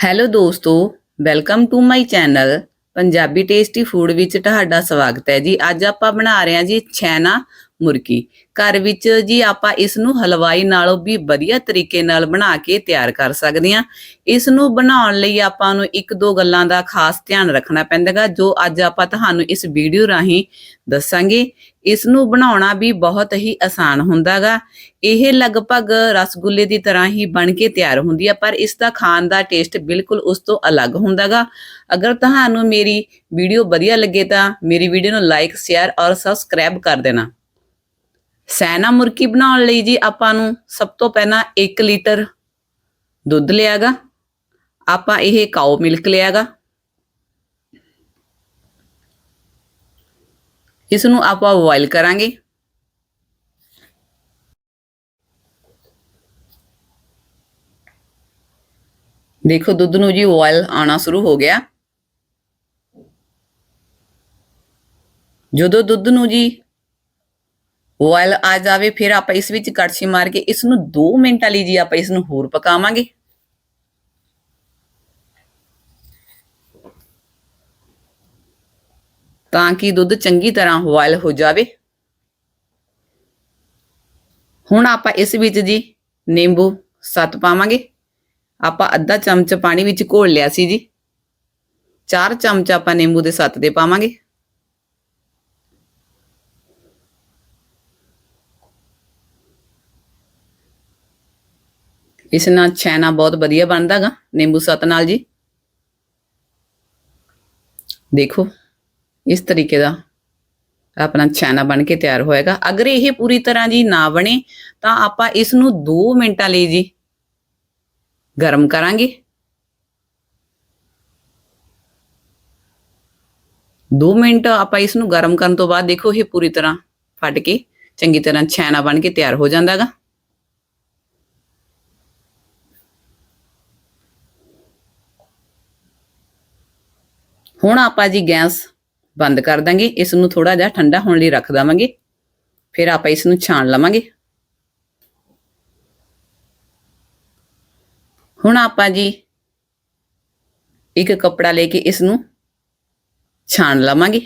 Hello ਦੋਸਤੋ, welcome to my channel Punjabi tasty food ਵਿੱਚ ਤੁਹਾਡਾ ਸਵਾਗਤ ਹੈ ਜੀ। ਅੱਜ ਆਪਾਂ ਬਣਾ ਰਹੇ ਹਾਂ ਜੀ ਛੈਨਾ ਮੁਰਕੀ ਘਰ ਵਿੱਚ ਜੀ ਆਪਾਂ ਇਸ ਨੂੰ ਹਲਵਾਈ ਨਾਲੋਂ ਵੀ ਵਧੀਆ ਤਰੀਕੇ ਨਾਲ ਬਣਾ ਕੇ ਤਿਆਰ ਕਰ ਸਕਦੇ ਹਾਂ। ਇਸ ਨੂੰ ਬਣਾਉਣ ਲਈ ਆਪਾਂ ਨੂੰ ਇੱਕ ਦੋ ਗੱਲਾਂ ਦਾ ਖਾਸ ਧਿਆਨ ਰੱਖਣਾ ਪੈਂਦਾਗਾ, ਜੋ ਅੱਜ ਆਪਾਂ ਤੁਹਾਨੂੰ ਇਸ ਵੀਡੀਓ ਰਾਹੀਂ ਦੱਸਾਂਗੇ। ਇਸ ਨੂੰ ਬਣਾਉਣਾ ਵੀ ਬਹੁਤ ਹੀ ਆਸਾਨ ਹੁੰਦਾਗਾ। ਇਹ ਲਗਭਗ ਰਸਗੁੱਲੇ ਦੀ ਤਰ੍ਹਾਂ ਹੀ ਬਣ ਕੇ ਤਿਆਰ ਹੁੰਦੀ ਹੈ ਪਰ ਇਸ ਦਾ ਖਾਣ ਦਾ ਟੇਸਟ ਬਿਲਕੁਲ ਉਸ ਤੋਂ ਅਲੱਗ ਹੁੰਦਾਗਾ। ਅਗਰ ਤੁਹਾਨੂੰ ਮੇਰੀ ਵੀਡੀਓ ਵਧੀਆ ਲੱਗੇ ਤਾਂ ਮੇਰੀ ਵੀਡੀਓ ਨੂੰ ਲਾਈਕ, ਸ਼ੇਅਰ ਔਰ ਸਬਸਕ੍ਰਾਈਬ ਕਰ ਦੇਣਾ। ਸੈਨਾ ਮੁਰਕੀ ਬਣਾਉਣ ਲਈ ਜੀ ਆਪਾਂ ਨੂੰ ਸਭ ਤੋਂ ਪਹਿਲਾਂ 1 ਲੀਟਰ ਦੁੱਧ ਲਿਆਗਾ। ਆਪਾਂ ਇਹ ਕਾਓ ਮਿਲਕ ਲਿਆਗਾ। ਇਸ ਨੂੰ ਆਪਾਂ ਬੋਇਲ ਕਰਾਂਗੇ। ਦੇਖੋ ਦੁੱਧ ਨੂੰ ਜੀ ਬੋਇਲ ਆਣਾ ਸ਼ੁਰੂ ਹੋ ਗਿਆ। ਜਦੋਂ ਦੁੱਧ ਨੂੰ ਜੀ ਬੋਇਲ ਆ ਜਾਵੇ, ਫਿਰ ਆਪਾਂ ਇਸ ਵਿੱਚ ਕੜਛੀ ਮਾਰ ਕੇ ਇਸ ਨੂੰ 2 ਮਿੰਟਾਂ ਲਈ ਜੀ ਆਪਾਂ ਇਸ ਨੂੰ ਹੋਰ ਪਕਾਵਾਂਗੇ। ਤਾਂ ਕਿ ਦੁੱਧ ਚੰਗੀ ਤਰ੍ਹਾਂ ਬੋਇਲ ਹੋ ਜਾਵੇ। ਹੁਣ ਆਪਾਂ ਇਸ ਵਿੱਚ ਜੀ ਨਿੰਬੂ ਸੱਤ ਪਾਵਾਂਗੇ। ਆਪਾਂ ਅੱਧਾ ਚਮਚ ਪਾਣੀ ਵਿੱਚ ਘੋਲ ਲਿਆ ਸੀ ਜੀ। 4 ਚਮਚ ਆਪਾਂ ਨਿੰਬੂ ਦੇ ਸੱਤ ਦੇ ਪਾਵਾਂਗੇ। ਇਸ ਨਾਲ ਛੈਨਾ ਬਹੁਤ ਵਧੀਆ ਬਣਦਾਗਾ, ਨਿੰਬੂ ਸੱਤ ਨਾਲ ਜੀ। ਦੇਖੋ, ਇਸ ਤਰੀਕੇ ਦਾ ਆਪਣਾ ਛੈਨਾ ਬਣ ਕੇ ਤਿਆਰ ਹੋਏਗਾ। ਅਗਰ ਇਹ ਪੂਰੀ ਤਰ੍ਹਾਂ ਜੀ ਨਾ ਬਣੇ, ਤਾਂ ਆਪਾਂ ਇਸ ਨੂੰ 2 ਮਿੰਟਾਂ ਲਈ ਜੀ ਗਰਮ ਕਰਾਂਗੇ। 2 ਮਿੰਟ ਆਪਾਂ ਇਸ ਨੂੰ ਗਰਮ ਕਰਨ ਤੋਂ ਬਾਅਦ ਦੇਖੋ, ਇਹ ਪੂਰੀ ਤਰ੍ਹਾਂ ਫਟ ਕੇ ਚੰਗੀ ਤਰ੍ਹਾਂ ਛੈਨਾ ਬਣ ਕੇ ਤਿਆਰ ਹੋ ਜਾਂਦਾਗਾ। ਹੁਣ ਆਪਾਂ ਜੀ ਗੈਸ ਬੰਦ ਕਰ ਦਾਂਗੇ ਇਸ ਨੂੰ ਥੋੜਾ ਜਿਹਾ ਠੰਡਾ ਹੋਣ ਲਈ ਰੱਖ ਦਵਾਂਗੇ। ਫਿਰ ਆਪਾਂ ਇਸ ਨੂੰ ਛਾਣ ਲਵਾਂਗੇ। ਹੁਣ ਆਪਾਂ ਜੀ ਇੱਕ ਕੱਪੜਾ ਲੈ ਕੇ ਇਸ ਨੂੰ ਛਾਣ ਲਵਾਂਗੇ।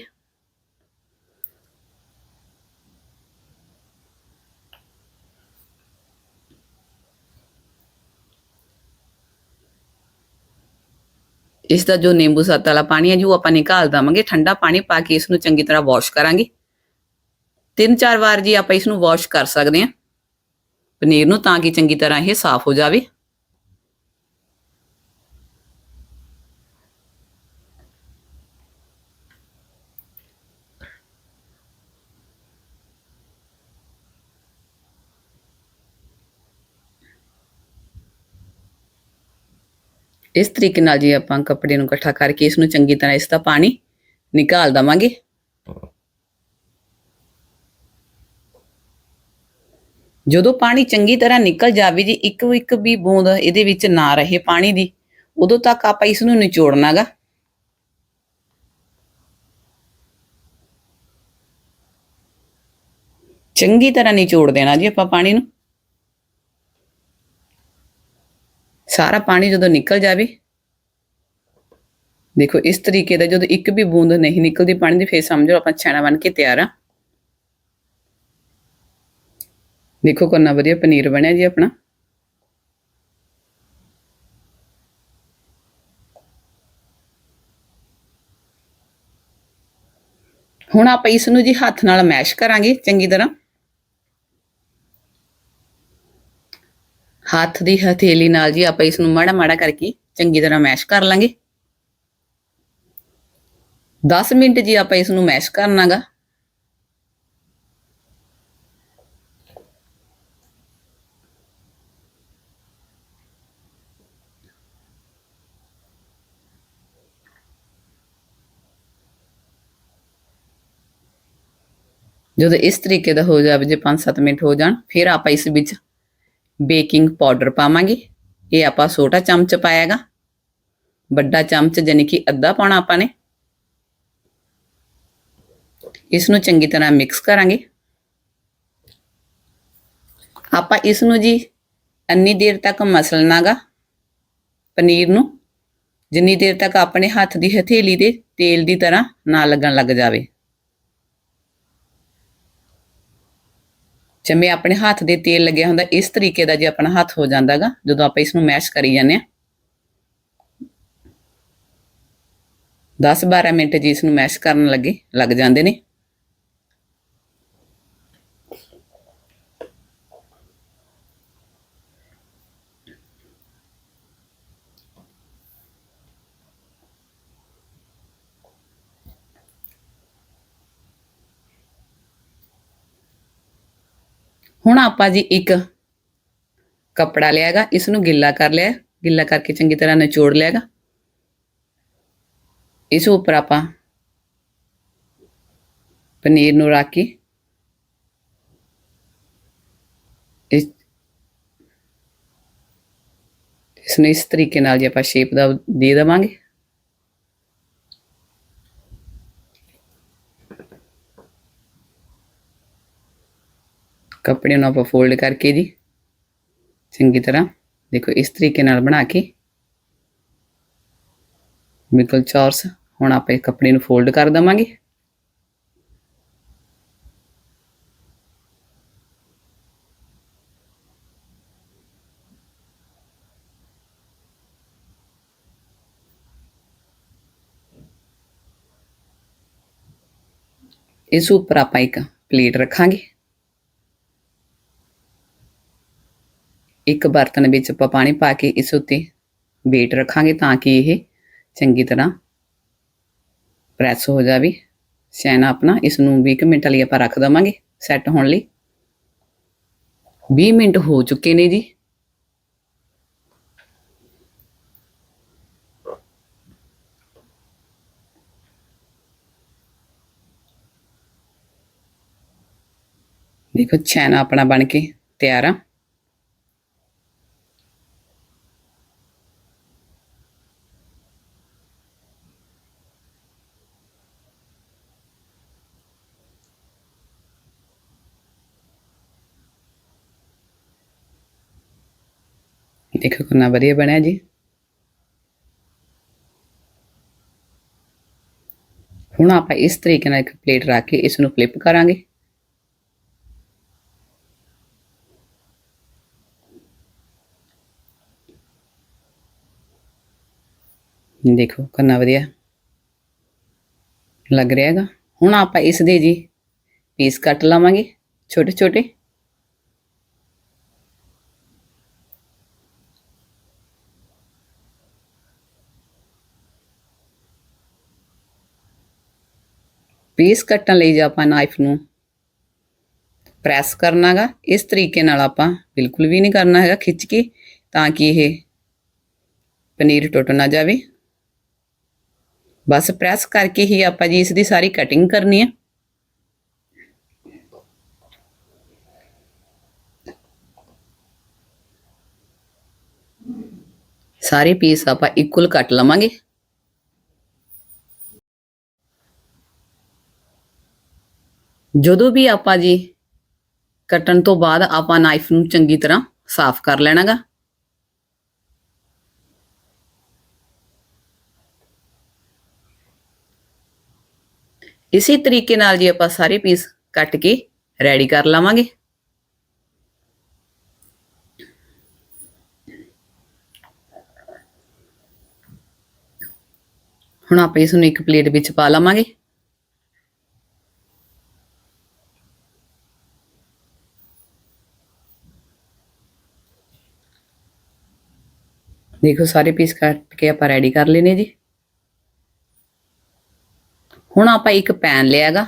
ਇਸ ਦਾ ਜੋ ਨਿੰਬੂ ਸੱਤ ਵਾਲਾ ਪਾਣੀ ਹੈ ਜੋ ਆਪਾਂ ਨਿਕਾਲ ਦਵਾਂਗੇ। ਠੰਡਾ ਪਾਣੀ ਪਾ ਕੇ ਇਸ ਨੂੰ ਚੰਗੀ ਤਰ੍ਹਾਂ ਵਾਸ਼ ਕਰਾਂਗੇ। ਤਿੰਨ ਚਾਰ ਵਾਰ ਜੀ ਆਪਾਂ ਇਸ ਨੂੰ ਵਾਸ਼ ਕਰ ਸਕਦੇ ਹਾਂ। ਪਨੀਰ ਨੂੰ ਤਾਂ ਕਿ ਚੰਗੀ ਤਰ੍ਹਾਂ ਇਹ ਸਾਫ਼ ਹੋ ਜਾਵੇ। ਇਸ ਤਰੀਕੇ ਨਾਲ ਜੀ ਆਪਾਂ ਕੱਪੜੇ ਨੂੰ ਇਕੱਠਾ ਕਰਕੇ ਇਸ ਨੂੰ ਚੰਗੀ ਤਰ੍ਹਾਂ ਇਸ ਦਾ ਪਾਣੀ ਨਿਕਾਲ ਦਵਾਂਗੇ। ਜਦੋਂ ਪਾਣੀ ਚੰਗੀ ਤਰ੍ਹਾਂ ਨਿਕਲ ਜਾਵੇ ਜੀ, ਇੱਕ ਇੱਕ ਵੀ ਬੂੰਦ ਇਹਦੇ ਵਿੱਚ ਨਾ ਰਹੇ ਪਾਣੀ ਦੀ, ਉਦੋਂ ਤੱਕ ਆਪਾਂ ਇਸ ਨੂੰ ਨਿਚੋੜਨਾਗਾ। ਚੰਗੀ ਤਰ੍ਹਾਂ ਨਿਚੋੜ ਦੇਣਾ ਜੀ ਆਪਾਂ ਪਾਣੀ ਨੂੰ। ਸਾਰਾ ਪਾਣੀ ਜਦੋਂ ਨਿਕਲ ਜਾਵੇ, ਦੇਖੋ ਇਸ ਤਰੀਕੇ ਦਾ ਜਦੋਂ ਇੱਕ ਵੀ ਬੂੰਦ ਨਹੀਂ ਨਿਕਲਦੀ ਪਾਣੀ ਦੀ, ਫੇਰ ਸਮਝੋ ਆਪਾਂ ਛਾਣਾ ਬਣ ਕੇ ਤਿਆਰ ਆ। ਦੇਖੋ ਕਿੰਨਾ ਵਧੀਆ ਪਨੀਰ ਬਣਿਆ ਜੀ ਆਪਣਾ। ਹੁਣ ਆਪਾਂ ਇਸ ਨੂੰ ਜੀ ਹੱਥ ਨਾਲ ਮੈਸ਼ ਕਰਾਂਗੇ ਚੰਗੀ ਤਰ੍ਹਾਂ। ਹੱਥ ਦੀ ਹਥੇਲੀ ਨਾਲ ਜੀ ਆਪਾਂ ਇਸ ਨੂੰ ਮਾੜਾ ਮਾੜਾ ਕਰਕੇ ਚੰਗੀ ਤਰ੍ਹਾਂ ਮੈਸ਼ ਕਰ ਲਾਂਗੇ। 10 ਮਿੰਟ ਜੀ ਆਪਾਂ ਇਸ ਨੂੰ ਮੈਸ਼ ਕਰਨਾਗਾ ਜਦੋਂ ਇਸ ਤਰੀਕੇ ਦਾ ਹੋ ਜਾਵੇ, ਜੇ 5-7 ਮਿੰਟ ਹੋ ਜਾਣ, ਫਿਰ ਆਪਾਂ ਇਸ ਵਿੱਚ ਬੇਕਿੰਗ ਪਾਊਡਰ ਪਾਵਾਂਗੇ। ਇਹ ਆਪਾਂ ਛੋਟਾ ਚਮਚ ਪਾਇਆਗਾ। ਵੱਡਾ ਚਮਚ ਯਾਨੀ ਕਿ ਅੱਧਾ ਪਾਉਣਾ ਆਪਾਂ ਨੇ। ਇਸ ਨੂੰ ਚੰਗੀ ਤਰ੍ਹਾਂ ਮਿਕਸ ਕਰਾਂਗੇ। ਆਪਾਂ ਇਸ ਨੂੰ ਜੀ ਇੰਨੀ ਦੇਰ ਤੱਕ ਮਸਲਣਾਗਾ ਪਨੀਰ ਨੂੰ। ਜਿੰਨੀ ਦੇਰ ਤੱਕ ਆਪਣੇ ਹੱਥ ਦੀ ਹਥੇਲੀ ਦੇ ਤੇਲ ਦੀ ਤਰ੍ਹਾਂ ਨਾ ਲੱਗਣ ਲੱਗ ਜਾਵੇ। ਜਿਵੇਂ ਆਪਣੇ ਹੱਥ ਦੇ ਤੇਲ ਲੱਗਿਆ ਹੁੰਦਾ, ਇਸ ਤਰੀਕੇ ਦਾ ਜੇ ਆਪਣਾ ਹੱਥ ਹੋ ਜਾਂਦਾਗਾ, ਜਦੋਂ ਆਪਾਂ ਇਸ ਨੂੰ ਮੈਸ਼ ਕਰੀ ਜਾਂਦੇ ਆ 10-12 ਮਿੰਟ ਜੀ ਇਸ ਨੂੰ ਮੈਸ਼ ਕਰਨ ਲੱਗੇ, ਲੱਗ ਜਾਂਦੇ ਨੇ। ਹੁਣ ਆਪਾਂ ਜੀ ਇੱਕ ਕੱਪੜਾ ਲਿਆਗਾ ਇਸ ਨੂੰ ਗਿੱਲਾ ਕਰ ਲਿਆ, ਗਿੱਲਾ ਕਰਕੇ ਚੰਗੀ ਤਰ੍ਹਾਂ ਨਿਚੋੜ ਲਿਆਗਾ ਇਸ ਉੱਪਰ ਆਪਾਂ ਪਨੀਰ ਨੂੰ ਰੱਖ ਕੇ ਇਸ ਇਸ ਨੂੰ ਇਸ ਤਰੀਕੇ ਨਾਲ ਜੇ ਆਪਾਂ ਸ਼ੇਪ ਦਾ ਦੇ ਦੇਵਾਂਗੇ। ਕੱਪੜੇ ਨੂੰ ਆਪਾਂ ਫੋਲਡ ਕਰਕੇ ਜੀ ਚੰਗੀ ਤਰ੍ਹਾਂ ਦੇਖੋ ਇਸ ਤਰੀਕੇ ਨਾਲ ਬਣਾ ਕੇ ਬਿਲਕੁਲ ਚੌਰਸ ਹੁਣ ਆਪਾਂ ਇਹ ਕੱਪੜੇ ਨੂੰ ਫੋਲਡ ਕਰ ਦਵਾਂਗੇ ਇਸ ਉੱਪਰ ਆਪਾਂ ਇੱਕ ਪਲੇਟ ਰੱਖਾਂਗੇ ਇੱਕ ਬਰਤਨ ਵਿੱਚ ਆਪਾਂ ਪਾਣੀ ਪਾ ਕੇ ਇਸ ਉੱਤੇ ਵੇਟ ਰੱਖਾਂਗੇ ਤਾਂ ਕਿ ਇਹ ਚੰਗੀ ਤਰ੍ਹਾਂ ਪ੍ਰੈਸ ਹੋ ਜਾਵੇ। ਸ਼ੈਨਾ ਆਪਣਾ ਇਸ ਨੂੰ 20 ਮਿੰਟ ਲਈ ਆਪਾਂ ਰੱਖ ਦਵਾਂਗੇ ਸੈੱਟ ਹੋਣ ਲਈ। 20 ਮਿੰਟ ਹੋ ਚੁੱਕੇ ਨੇ ਜੀ। ਦੇਖੋ ਛੈਨਾ ਆਪਣਾ ਬਣ ਕੇ ਤਿਆਰ ਆ। ਦੇਖੋ ਕਿੰਨਾ ਵਧੀਆ ਬਣਿਆ ਜੀ। ਹੁਣ ਆਪਾਂ ਇਸ ਤਰੀਕੇ ਨਾਲ ਇੱਕ ਪਲੇਟ ਰੱਖ ਕੇ ਇਸ ਨੂੰ ਫਲਿੱਪ ਕਰਾਂਗੇ। ਦੇਖੋ ਕਿੰਨਾ ਵਧੀਆ ਲੱਗ ਰਿਹਾ ਹੈਗਾ। ਹੁਣ ਆਪਾਂ ਇਸ ਦੇ ਜੀ ਪੀਸ ਕੱਟ ਲਵਾਂਗੇ ਛੋਟੇ ਛੋਟੇ ਪੀਸ ਕੱਟਣ ਲਈ ਜੇ ਆਪਾਂ ਨਾਈਫ ਨੂੰ ਪ੍ਰੈਸ ਕਰਨਾਗਾ, ਇਸ ਤਰੀਕੇ ਨਾਲ ਆਪਾਂ ਬਿਲਕੁਲ ਵੀ ਨਹੀਂ ਕਰਨਾ ਹੈਗਾ ਖਿੱਚ ਕੇ, ਤਾਂ ਕਿ ਇਹ ਪਨੀਰ ਟੁੱਟ ਨਾ ਜਾਵੇ। ਬਸ ਪ੍ਰੈਸ ਕਰਕੇ ਹੀ ਆਪਾਂ ਜੀ ਇਸ ਦੀ ਸਾਰੀ ਕਟਿੰਗ ਕਰਨੀ ਹੈ। ਸਾਰੇ ਪੀਸ ਆਪਾਂ ਇਕੁਅਲ ਕੱਟ ਲਵਾਂਗੇ। ਜਦੋਂ ਵੀ ਆਪਾਂ ਜੀ ਕੱਟਣ ਤੋਂ ਬਾਅਦ ਆਪਾਂ ਨਾਈਫ ਨੂੰ ਚੰਗੀ ਤਰ੍ਹਾਂ ਸਾਫ਼ ਕਰ ਲੈਣਾਗਾ। ਇਸੇ ਤਰੀਕੇ ਨਾਲ ਜੀ ਆਪਾਂ ਸਾਰੇ ਪੀਸ ਕੱਟ ਕੇ ਰੈਡੀ ਕਰ ਲਵਾਂਗੇ। ਹੁਣ ਆਪਾਂ ਇਸ ਨੂੰ ਇੱਕ ਪਲੇਟ ਵਿੱਚ ਪਾ ਲਵਾਂਗੇ। ਦੇਖੋ ਸਾਰੇ ਪੀਸ ਕੱਟ ਕੇ ਆਪਾਂ ਰੈਡੀ ਕਰ ਲੈਨੇ ਜੀ ਹੁਣ ਆਪਾਂ ਇੱਕ ਪੈਨ ਲਿਆਗਾ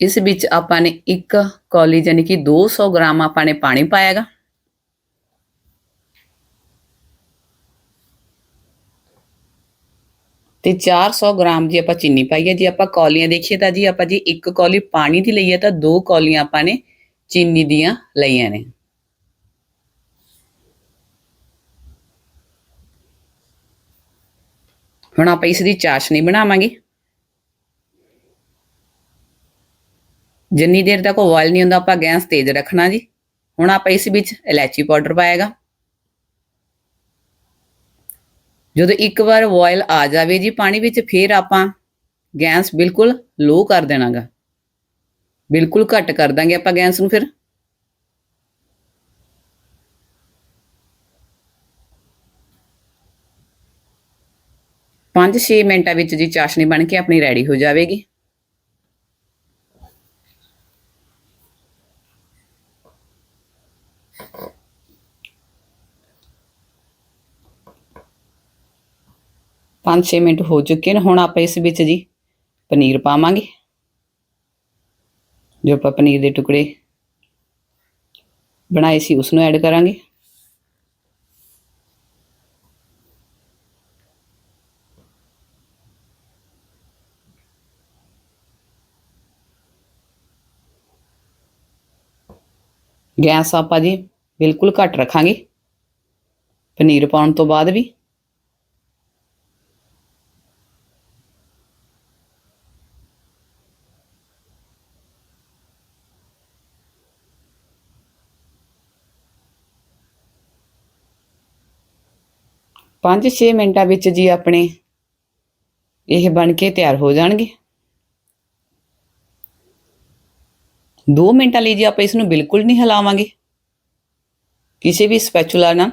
ਇਸ ਵਿੱਚ ਆਪਾਂ ਨੇ ਇੱਕ ਕੌਲੀ ਯਾਨੀ ਕਿ 200 ਗ੍ਰਾਮ ਆਪਾਂ ਨੇ ਪਾਣੀ ਪਾਇਆਗਾ ਤੇ 400 ਗ੍ਰਾਮ ਜੀ ਆਪਾਂ ਚੀਨੀ ਪਾਈ ਹੈ ਜੀ ਆਪਾਂ ਕੌਲੀਆਂ ਦੇਖੀਏ ਤਾਂ ਜੀ ਆਪਾਂ ਜੀ ਇੱਕ ਕੌਲੀ ਪਾਣੀ ਦੀ ਲਈ ਹੈ ਤਾਂ ਦੋ ਕੌਲੀਆਂ ਆਪਾਂ ਨੇ ਚੀਨੀ ਦੀਆਂ ਲਈਆਂ ਨੇ ਹੁਣ ਆਪਾਂ ਇਸ ਦੀ ਚਾਸ਼ਨੀ ਬਣਾਵਾਂਗੇ। ਜਿੰਨੀ ਦੇਰ ਤੱਕ ਉਹ ਨਹੀਂ ਹੁੰਦਾ, ਆਪਾਂ ਗੈਸ ਤੇਜ਼ ਰੱਖਣਾ ਜੀ। ਹੁਣ ਆਪਾਂ ਇਸ ਵਿੱਚ ਇਲਾਇਚੀ ਪਾਊਡਰ ਪਾਏਗਾ। ਜਦੋਂ ਇੱਕ ਵਾਰ ਬੋਇਲ ਆ ਜਾਵੇ ਜੀ, ਪਾਣੀ ਵਿੱਚ ਫਿਰ ਆਪਾਂ ਗੈਸ ਬਿਲਕੁਲ ਲੋ ਕਰ ਦੇਣਾਗਾ। ਬਿਲਕੁਲ ਘੱਟ ਕਰ ਦਾਂਗੇ ਆਪਾਂ ਗੈਸ ਨੂੰ ਫਿਰ। ਪੰਜ 6 ਮਿੰਟਾਂ ਵਿੱਚ ਜੀ ਚਾਸ਼ਨੀ ਬਣ ਕੇ ਆਪਣੀ ਰੈਡੀ ਹੋ ਜਾਵੇਗੀ। ਪੰਜ 6 ਮਿੰਟ ਹੋ ਚੁੱਕੇ ਨੇ, ਹੁਣ ਆਪਾਂ ਇਸ ਵਿੱਚ ਜੀ ਪਨੀਰ ਪਾਵਾਂਗੇ। ਜੋ ਆਪਾਂ ਪਨੀਰ ਦੇ ਟੁਕੜੇ ਬਣਾਏ ਸੀ ਉਸ ਨੂੰ ਐਡ ਕਰਾਂਗੇ। ਗੈਸ ਆਪਾਂ ਜੀ ਬਿਲਕੁਲ ਘੱਟ ਰੱਖਾਂਗੇ। ਪਨੀਰ ਪਾਉਣ ਤੋਂ ਬਾਅਦ ਵੀ। ਪੰਜ 6 ਮਿੰਟਾਂ ਵਿੱਚ ਜੀ ਆਪਣੇ ਇਹ ਬਣ ਕੇ ਤਿਆਰ ਹੋ ਜਾਣਗੇ। 2 ਮਿੰਟਾਂ ਲਈ ਜੀ ਆਪਾਂ ਇਸ ਨੂੰ ਬਿਲਕੁਲ ਨਹੀਂ ਹਿਲਾਵਾਂਗੇ। ਕਿਸੇ ਵੀ ਸਪੈਚੂਲਾ ਨਾਲ।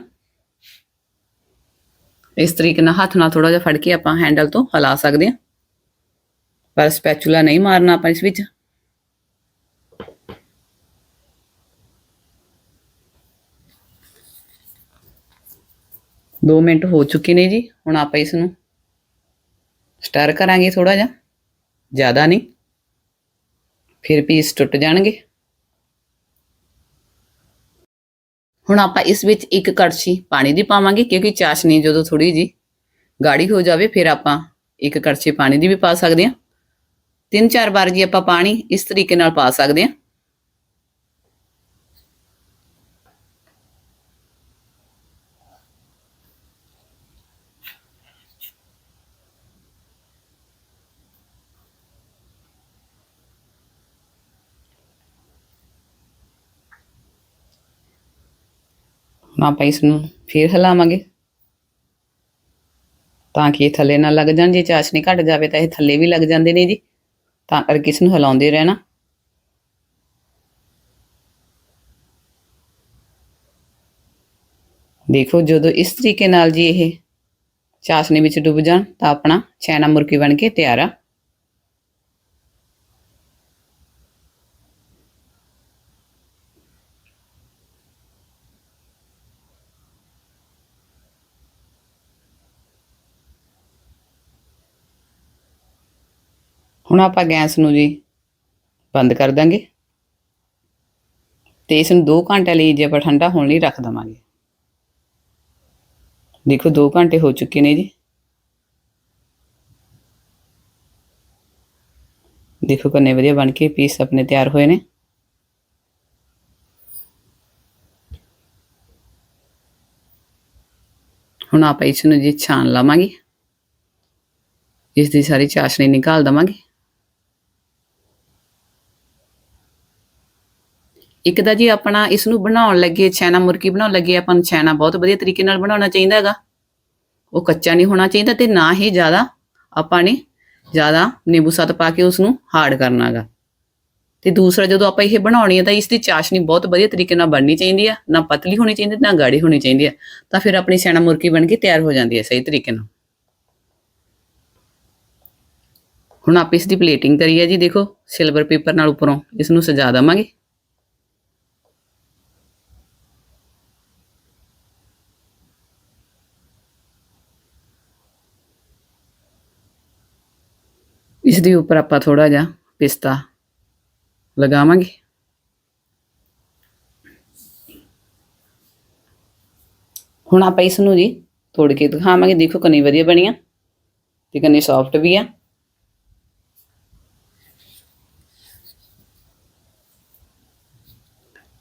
ਇਸ ਤਰੀਕੇ ਨਾਲ ਹੱਥ ਨਾਲ ਥੋੜਾ ਜਿਹਾ ਫੜ ਕੇ ਆਪਾਂ ਹੈਂਡਲ ਤੋਂ ਹਿਲਾ ਸਕਦੇ ਹਾਂ। ਪਰ ਸਪੈਚੂਲਾ ਨਹੀਂ ਮਾਰਨਾ ਆਪਾਂ ਇਸ ਵਿੱਚ। ਦੋ ਮਿੰਟ ਹੋ ਚੁੱਕੇ ਨੇ ਜੀ। ਹੁਣ ਆਪਾਂ ਇਸ ਨੂੰ ਸਟਰ ਕਰਾਂਗੇ ਥੋੜਾ ਜਿਹਾ। ਜ਼ਿਆਦਾ ਨਹੀਂ। ਫਿਰ ਪੀਸ ਟੁੱਟ ਜਾਣਗੇ। ਹੁਣ ਆਪਾਂ ਇਸ ਵਿੱਚ ਇੱਕ ਕੜਛੀ ਪਾਣੀ ਦੀ ਪਾਵਾਂਗੇ, ਕਿਉਂਕਿ ਚਾਸ਼ਨੀ ਜਦੋਂ ਥੋੜੀ ਜੀ ਗਾੜੀ ਹੋ ਜਾਵੇ, ਫਿਰ ਆਪਾਂ ਇੱਕ ਕੜਛੀ ਪਾਣੀ ਦੀ ਵੀ ਪਾ ਸਕਦੇ ਹਾਂ। ਤਿੰਨ ਚਾਰ ਵਾਰ ਜੀ ਆਪਾਂ ਪਾਣੀ ਇਸ ਤਰੀਕੇ ਨਾਲ ਪਾ ਸਕਦੇ ਹਾਂ। ਹੁਣ ਆਪਾਂ ਇਸ ਨੂੰ ਫੇਰ ਹਿਲਾਵਾਂਗੇ। ਤਾਂ ਕਿ ਇਹ ਥੱਲੇ ਨਾ ਲੱਗ ਜਾਣ, ਜੇ ਚਾਸ਼ਨੀ ਘਟ ਜਾਵੇ ਤਾਂ ਇਹ ਥੱਲੇ ਵੀ ਲੱਗ ਜਾਂਦੇ ਨੇ ਜੀ। ਤਾਂ ਕਰਕੇ ਇਸ ਨੂੰ ਹਿਲਾਉਂਦੇ ਰਹਿਣਾ। ਦੇਖੋ, ਜਦੋਂ ਇਸ ਤਰੀਕੇ ਨਾਲ ਜੀ ਇਹ ਚਾਸ਼ਨੀ ਵਿੱਚ ਡੁੱਬ ਜਾਣ ਤਾਂ ਆਪਣਾ ਚੈਨਾ ਮੁਰਕੀ ਬਣ ਕੇ ਤਿਆਰ ਆ। ਹੁਣ ਆਪਾਂ ਗੈਸ ਨੂੰ ਜੀ ਬੰਦ ਕਰ ਦਾਂਗੇ। ਤੇ ਇਸ ਨੂੰ 2 ਘੰਟੇ ਲਈ ਜੇ ਆਪਾਂ ਠੰਡਾ ਹੋਣ ਲਈ ਰੱਖ ਦਵਾਂਗੇ। ਦੇਖੋ 2 ਘੰਟੇ ਹੋ ਚੁੱਕੇ ਨੇ ਜੀ। ਦੇਖੋ ਕਿੰਨੇ ਵਧੀਆ ਬਣ ਕੇ ਪੀਸ ਆਪਣੇ ਤਿਆਰ ਹੋਏ ਨੇ। ਹੁਣ ਆਪਾਂ ਇਸ ਨੂੰ ਜੀ ਛਾਣ ਲਵਾਂਗੇ। ਇਸ ਦੀ ਸਾਰੀ ਚਾਸ਼ਨੀ ਨਿਕਾਲ ਦਵਾਂਗੇ। ਇੱਕ ਤਾਂ ਜੀ ਆਪਣਾ ਇਸ ਨੂੰ ਬਣਾਉਣ ਲੱਗੇ ਛੈਨਾ ਮੁਰਕੀ ਬਣਾਉਣ ਲੱਗੇ, ਆਪਾਂ ਨੂੰ ਛੈਨਾ ਬਹੁਤ ਵਧੀਆ ਤਰੀਕੇ ਨਾਲ ਬਣਾਉਣਾ ਚਾਹੀਦਾ ਹੈਗਾ। ਉਹ ਕੱਚਾ ਨਹੀਂ ਹੋਣਾ ਚਾਹੀਦਾ ਤੇ ਨਾ ਹੀ ਜ਼ਿਆਦਾ ਆਪਾਂ ਨੇ ਜ਼ਿਆਦਾ ਨਿੰਬੂ ਸੱਤ ਪਾ ਕੇ ਉਸ ਨੂੰ ਹਾਰਡ ਕਰਨਾਗਾ ਤੇ ਦੂਸਰਾ ਜਦੋਂ ਆਪਾਂ ਇਹ ਬਣਾਉਣੀ ਹੈ ਤਾਂ ਇਸ ਦੀ ਚਾਸ਼ਨੀ ਬਹੁਤ ਵਧੀਆ ਤਰੀਕੇ ਨਾਲ ਬਣਨੀ ਚਾਹੀਦੀ ਆ ਨਾ ਪਤਲੀ ਹੋਣੀ ਚਾਹੀਦੀ, ਨਾ ਗਾੜੀ ਹੋਣੀ ਚਾਹੀਦੀ ਆ ਤਾਂ ਫਿਰ ਆਪਣੀ ਛੈਨਾ ਮੁਰਕੀ ਬਣ ਕੇ ਤਿਆਰ ਹੋ ਜਾਂਦੀ ਹੈ ਸਹੀ ਤਰੀਕੇ ਨਾਲ। ਹੁਣ ਆਪਾਂ ਇਸ ਦੀ ਪਲੇਟਿੰਗ ਕਰੀਏ ਜੀ, ਦੇਖੋ ਸਿਲਵਰ ਪੇਪਰ ਨਾਲ ਉੱਪਰੋਂ ਇਸ ਨੂੰ ਸਜਾ ਦਵਾਂਗੇ। ਇਸ ਦੇ ਉੱਪਰ ਆਪਾਂ ਥੋੜਾ ਜਿਹਾ ਪਿਸਤਾ ਲਗਾਵਾਂਗੇ। ਹੁਣ ਆਪਾਂ ਇਸ ਨੂੰ ਜੀ ਤੋੜ ਕੇ ਦਿਖਾਵਾਂਗੇ। ਦੇਖੋ ਕਿੰਨੀ ਵਧੀਆ ਬਣੀ ਆ ਤੇ ਕਿੰਨੀ ਸੌਫਟ ਵੀ ਆ।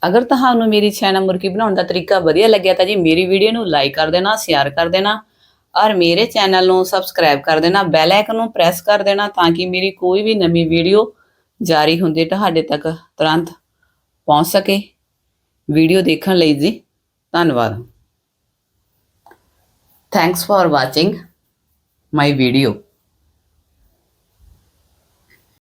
ਅਗਰ ਤੁਹਾਨੂੰ ਮੇਰੀ ਛੈਨਾ ਮੁਰਗੀ ਬਣਾਉਣ ਦਾ ਤਰੀਕਾ ਵਧੀਆ ਲੱਗਿਆ ਤਾਂ ਜੀ ਮੇਰੀ ਵੀਡੀਓ ਨੂੰ ਲਾਈਕ ਕਰ ਦੇਣਾ ਸ਼ੇਅਰ ਕਰ ਦੇਣਾ ਔਰ ਮੇਰੇ ਚੈਨਲ ਨੂੰ ਸਬਸਕ੍ਰਾਈਬ ਕਰ ਦੇਣਾ ਬੈਲ ਆਈਕਨ ਨੂੰ ਪ੍ਰੈਸ ਕਰ ਦੇਣਾ ਤਾਂ ਕਿ ਮੇਰੀ ਕੋਈ ਵੀ ਨਵੀਂ ਵੀਡੀਓ ਜਾਰੀ ਹੁੰਦੀ ਤੁਹਾਡੇ ਤੱਕ ਤੁਰੰਤ ਪਹੁੰਚ ਸਕੇ। ਵੀਡੀਓ ਦੇਖਣ ਲਈ ਜੀ, ਧੰਨਵਾਦ। Thanks for watching my video